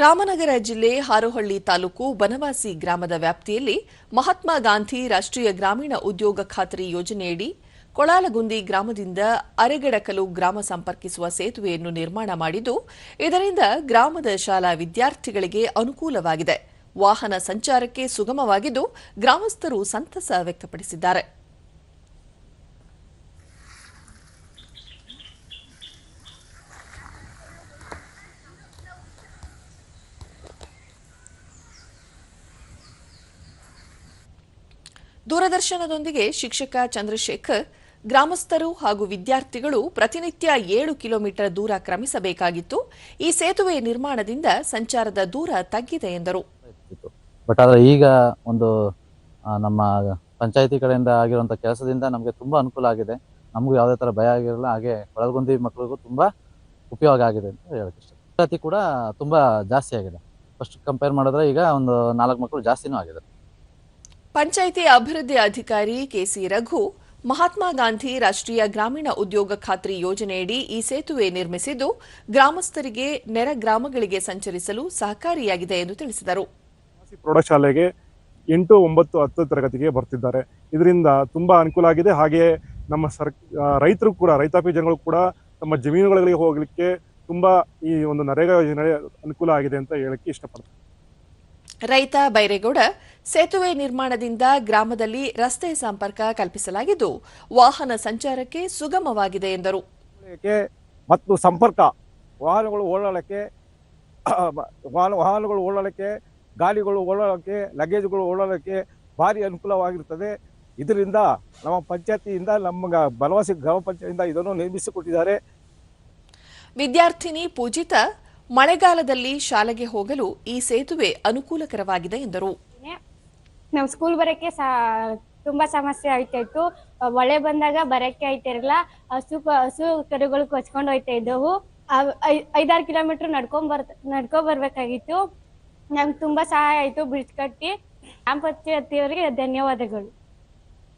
ರಾಮನಗರ ಜಿಲ್ಲೆ ಹಾರೋಹಳ್ಳಿ ತಾಲೂಕು ಬನವಾಸಿ ಗ್ರಾಮದ ವ್ಯಾಪ್ತಿಯಲ್ಲಿ ಮಹಾತ್ಮ ಗಾಂಧಿ ರಾಷ್ಟ್ರೀಯ ಗ್ರಾಮೀಣ ಉದ್ಯೋಗ ಖಾತರಿ ಯೋಜನೆಯಡಿ ಕೊಳಾಲಗುಂದಿ ಗ್ರಾಮದಿಂದ ಅರೆಗಡಕಲು ಗ್ರಾಮ ಸಂಪರ್ಕಿಸುವ ಸೇತುವೆಯನ್ನು ನಿರ್ಮಾಣ ಮಾಡಿದ್ದು, ಇದರಿಂದ ಗ್ರಾಮದ ಶಾಲಾ ವಿದ್ಯಾರ್ಥಿಗಳಿಗೆ ಅನುಕೂಲವಾಗಿದೆ. ವಾಹನ ಸಂಚಾರಕ್ಕೆ ಸುಗಮವಾಗಿದ್ದು, ಗ್ರಾಮಸ್ಥರು ಸಂತಸ ವ್ಯಕ್ತಪಡಿಸಿದ್ದಾರೆ. ದೂರದರ್ಶನದೊಂದಿಗೆ ಶಿಕ್ಷಕ ಚಂದ್ರಶೇಖರ್, ಗ್ರಾಮಸ್ಥರು ಹಾಗೂ ವಿದ್ಯಾರ್ಥಿಗಳು ಪ್ರತಿನಿತ್ಯ ಏಳು ಕಿಲೋಮೀಟರ್ ದೂರ ಕ್ರಮಿಸಬೇಕಾಗಿತ್ತು. ಈ ಸೇತುವೆ ನಿರ್ಮಾಣದಿಂದ ಸಂಚಾರದ ದೂರ ತಗ್ಗಿದೆ ಎಂದರು. ಬಟ್ ಆದರೆ ಈಗ ಒಂದು ನಮ್ಮ ಪಂಚಾಯತಿ ಕಡೆಯಿಂದ ಆಗಿರುವಂಥ ಕೆಲಸದಿಂದ ನಮಗೆ ತುಂಬ ಅನುಕೂಲ ಆಗಿದೆ. ನಮಗೂ ಯಾವುದೇ ಥರ ಭಯ ಆಗಿರಲ್ಲ, ಹಾಗೆ ಒಳಗೊಂದಿ ಮಕ್ಕಳಿಗೂ ತುಂಬ ಉಪಯೋಗ ಆಗಿದೆ ಅಂತ ಹೇಳಕ್ಕೆ ಇಷ್ಟ. ಕೂಡ ತುಂಬ ಜಾಸ್ತಿ ಆಗಿದೆ. ಫಸ್ಟ್ ಕಂಪೇರ್ ಮಾಡಿದ್ರೆ ಈಗ ಒಂದು ನಾಲ್ಕು ಮಕ್ಕಳು ಜಾಸ್ತಿನೂ ಆಗಿದೆ. ಪಂಚಾಯಿತಿ ಅಭಿವೃದ್ಧಿ ಅಧಿಕಾರಿ ಕೆಸಿ ರಘು ಮಹಾತ್ಮ ಗಾಂಧಿ ರಾಷ್ಟ್ರೀಯ ಗ್ರಾಮೀಣ ಉದ್ಯೋಗ ಖಾತ್ರಿ ಯೋಜನೆಯಡಿ ಈ ಸೇತುವೆ ನಿರ್ಮಿಸಿದ್ದು ಗ್ರಾಮಸ್ಥರಿಗೆ ನೆರ ಗ್ರಾಮಗಳಿಗೆ ಸಂಚರಿಸಲು ಸಹಕಾರಿಯಾಗಿದೆ ಎಂದು ತಿಳಿಸಿದರು. ಪ್ರೌಢಶಾಲೆಗೆ ಎಂಟು ಒಂಬತ್ತು ಹತ್ತು ತರಗತಿಗೆ ಬರ್ತಿದ್ದಾರೆ. ಇದರಿಂದ ತುಂಬಾ ಅನುಕೂಲ ಆಗಿದೆ. ಹಾಗೆಯೇ ನಮ್ಮ ಸರ್ ರೈತರು ಕೂಡ ರೈತಾಪಿ ಜನಗಳು ಕೂಡ ತಮ್ಮ ಜಮೀನುಗಳಿಗೆ ಹೋಗಲಿಕ್ಕೆ ತುಂಬಾ ಈ ಒಂದು ನರೇಗಾ ಯೋಜನೆ ಅನುಕೂಲ ಆಗಿದೆ ಅಂತ ಹೇಳಕ್ಕೆ ಇಷ್ಟಪಡ್ತಾರೆ ರೈತ ಬೈರೇಗೌಡ ಸೇತುವೆ ನಿರ್ಮಾಣದಿಂದ ಗ್ರಾಮದಲ್ಲಿ ರಸ್ತೆ ಸಂಪರ್ಕ ಕಲ್ಪಿಸಲಾಗಿದ್ದು ವಾಹನ ಸಂಚಾರಕ್ಕೆ ಸುಗಮವಾಗಿದೆ ಎಂದರು. ಮತ್ತು ಸಂಪರ್ಕ. ವಾಹನಗಳು ಓಡಾಡಕ್ಕೆ ವಾಹನ ವಾಹನಗಳು ಓಡಾಡಕ್ಕೆ ಗಾಡಿಗಳು ಓಡಾಡಕ್ಕೆ ಲಗೇಜ್ಗಳು ಓಡಾಡಕ್ಕೆ ಭಾರಿ ಅನುಕೂಲವಾಗಿರುತ್ತದೆ. ಇದರಿಂದ ನಮ್ಮ ಪಂಚಾಯತಿಯಿಂದ ನಮ್ಮ ಬಲವಾಸಿ ಬನವಾಸಿ ಗ್ರಾಮ ಪಂಚಾಯತಿಯಿಂದ ಇದನ್ನು ನಿರ್ಮಿಸಿಕೊಟ್ಟಿದ್ದಾರೆ. ವಿದ್ಯಾರ್ಥಿನಿ ಪೂಜಿತ ಮಳೆಗಾಲದಲ್ಲಿ ಶಾಲೆಗೆ ಹೋಗಲು ಈ ಸೇತುವೆ ಅನುಕೂಲಕರವಾಗಿದೆ ಎಂದರು. ನಾವು ಸ್ಕೂಲ್ ಬರಕ್ಕೆ ಸಾ, ತುಂಬಾ ಸಮಸ್ಯೆ ಆಯ್ತಾ ಇತ್ತು ಮಳೆ ಬಂದಾಗ ಬರಕ್ಕೆ ಆಯ್ತಿರಲ್ಲ ಹಸು ಹಸು ಕರುಗಳು ಕೊಚ್ಕೊಂಡು ಹೋಯ್ತಾ ಇದ್ದವು. ಐದಾರು ಕಿಲೋಮೀಟರ್ ನಡ್ಕೊಂಡ್ ಬರ್ ನಡ್ಕೊಂಡ್ ಬರ್ಬೇಕಾಗಿತ್ತು. ನಮ್ಗೆ ತುಂಬಾ ಸಹಾಯ ಆಯ್ತು ಬ್ರಿಡ್ಜ್ ಕಟ್ಟಿ. ಗ್ರಾಮ ಪಂಚಾಯತಿಯವರಿಗೆ ಧನ್ಯವಾದಗಳು.